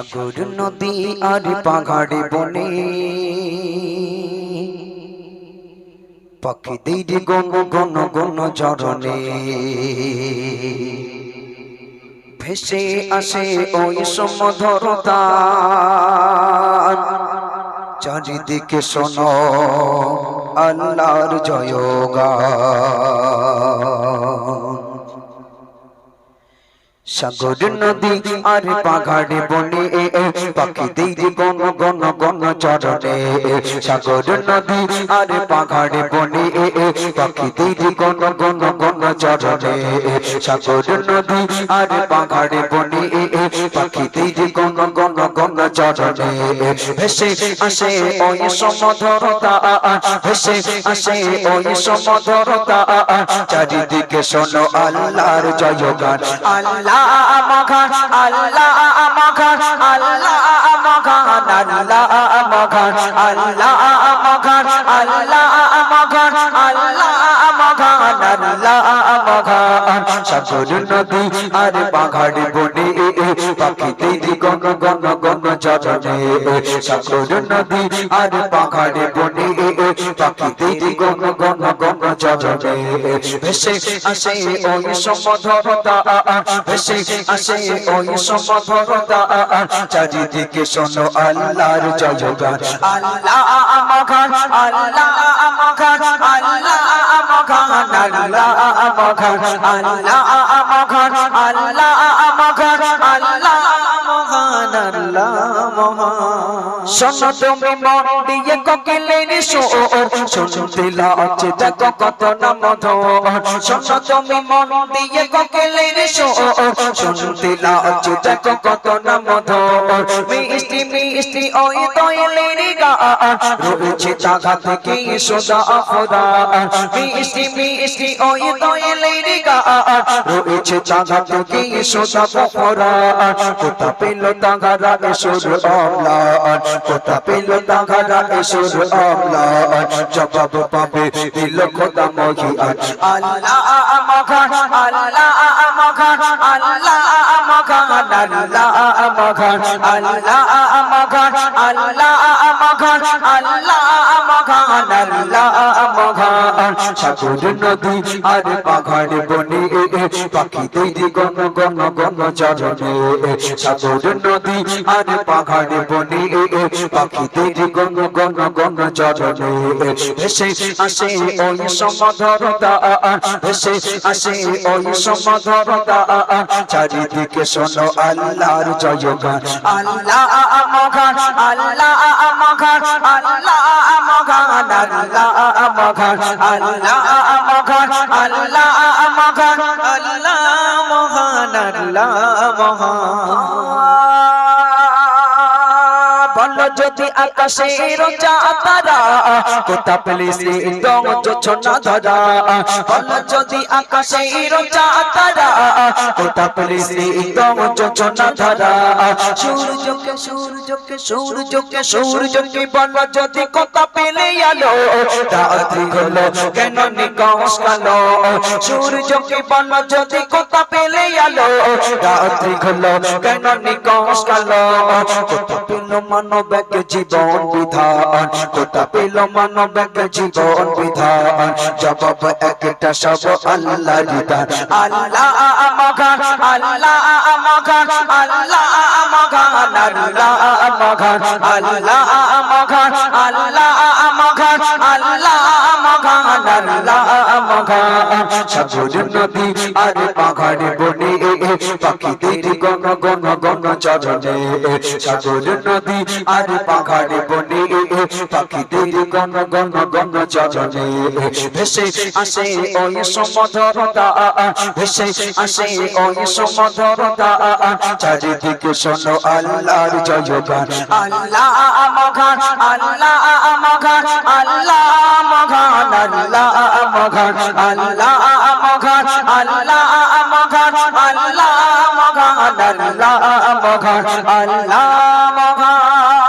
সাগর নদী আর পাহাড়ে বনে। পাখিদের গণ গণ গণ চরণে ভেসে আসে ওই সমধরতা চারিদিকে শোনো আল্লাহর জয়গান। সাগর নদী আর পাহাড়ে বনে পাখিদের গণ গণ গণ চরণে সাগর নদী আর পাহাড়ে বনে পাখিদের গণ গণ চরণে সাগর নদী আর পাহাড়ে বনে পাখিদের গণ গণ গণ চরণে ভেসে আসে ওই সমধরতা, ভেসে আসে ওই সমধরতা, চারিদিকে শোনো আল্লাহর জয়গান, আল্লাহ মগান আল্লাহ মগান আল্লাহ মগান আল্লাহ মগান আল্লাহ মগান আল্লাহ মগান আল্লাহ মগান আল্লাহ মগান সাগর নদী আর পাহাড়ি বনে পাখিদের গণ গণ গণ চরণে সাগর নদী আর পাহাড়ি বনে পাখিদের গণ গণ গণ ভেসে আসে ওই সমধরতা, ভেসে আসে ওই সমধরতা। চারিদিকে শোনো আল্লাহর জয়গান। আল্লাহ আমাগান আল্লাহ আমাগান আল্লাহ আমাগান আল্লাহ আমাগান আল্লাহ আমাগান আল্লাহ আমাগান আল্লাহ মহান আল্লাহ মহান। শোনো তুমি মন দিয়ে কোকিলের সুর। শুনতে লাগছে দেখো কত না মধুর শোনো তুমি মন দিয়ে কোকিলের সুর। শুনতে লাগছে দেখো কত না মধুর। মিষ্টি মিষ্টি, ওই দয়ালের গান রয়েছে তাগা থেকে সোদা আফরা মিষ্টি মিষ্টি, ওই দয়ালের গান রয়েছে তাগা থেকে সোদা আফরা কোথা পেল তাগারা এসুর অম্লান কোথা পেল তাগারা এসুর অম্লান জবাব পাবে দিল খোদা মহিয়ান আল্লাহ আমাগান আল্লাহ আমাগান আল্লাহ আমাগান আল্লাহ আমাগান আল্লাহ আমাগান আল্লাহ আমাগান আল্লাহ আমাগান আল্লাহ আমাগান সাগর নদী আর পাহাড় বনে পাখিদের আল্লাহ মগান আল্লাহ মগান আল্লাহ মগান আল্লাহ মগান আল্লাহ মগান আল্লাহ মগান আল্লাহ মহান আল্লাহ মহান। যদি আকাশের চাতারা কোথা পেলে সে দম ছোনা ধরা? বলো যদি আকাশের চাতারা কোথা সূর্যকে সূর্যকে যদি কোথা পেলে আলো? রাত্রি হলো, কেন নিকশ কালো? মানব মানবক জীবন বিধান, কোথা পেল মানবক জীবন বিধান? জবাব একটা সব আল্লাহ বিধান। আল্লাহ আমাগান আল্লাহ আমাগান আল্লাহ আমাগান আল্লাহ আমাগান আল্লাহ আমাগান আল্লাহ আমাগান আল্লাহ সাগর নদী আর পাহাড় বনে, পাখিদের গণ গণ গণ চরণে। সাগর নদী আর পাহাড় বনে, পাখিদের গণ গণ গণ চরণে। ভেসে আসে ওই সমধরতা ভেসে আসে ওই সমধরতা চারিদিকে শোনো আল্লাহর জয়গান। আল্লাহ আমাগান আল্লাহ আমাগান আল্লাহ আমাগান আল্লাহ মঘাট আল্লাহ মঘাট আল্লাহ মঘাট আল্লাহ মঘাট আল্লাহ মঘাট আল্লাহ মঘাট